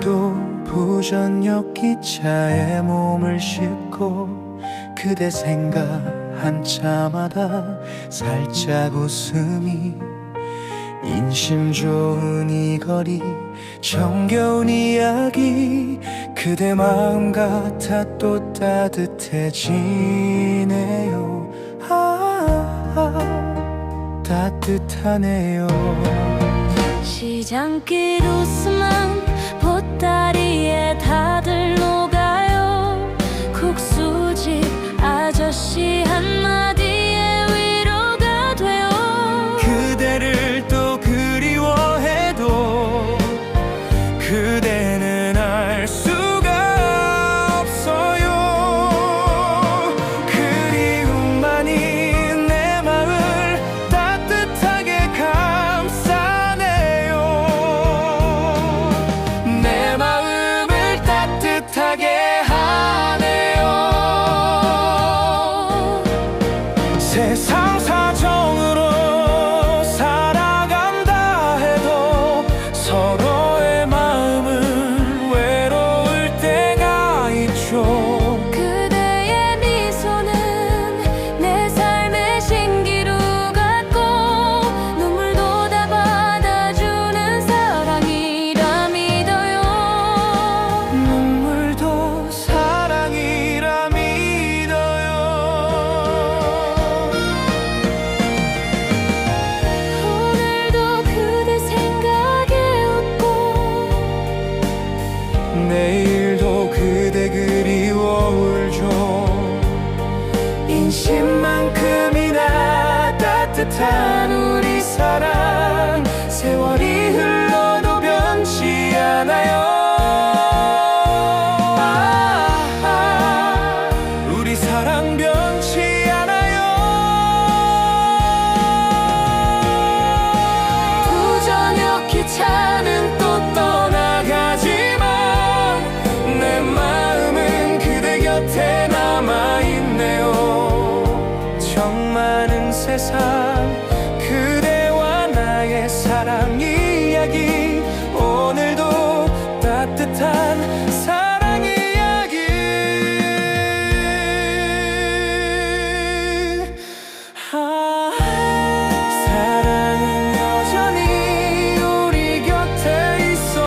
오늘도 부전역 기차에 몸을 싣고 그대 생각 한참하다 살짝 웃음이 인심 좋은 이 거리 정겨운 이야기 그대 마음 같아 또 따뜻해지네요. 아, 아 따뜻하네요. 시장길 웃음 아저씨 한 따뜻한 우리 사랑. 걱정 많은 세상 그대와 나의 사랑 이야기. 오늘도 따뜻한 사랑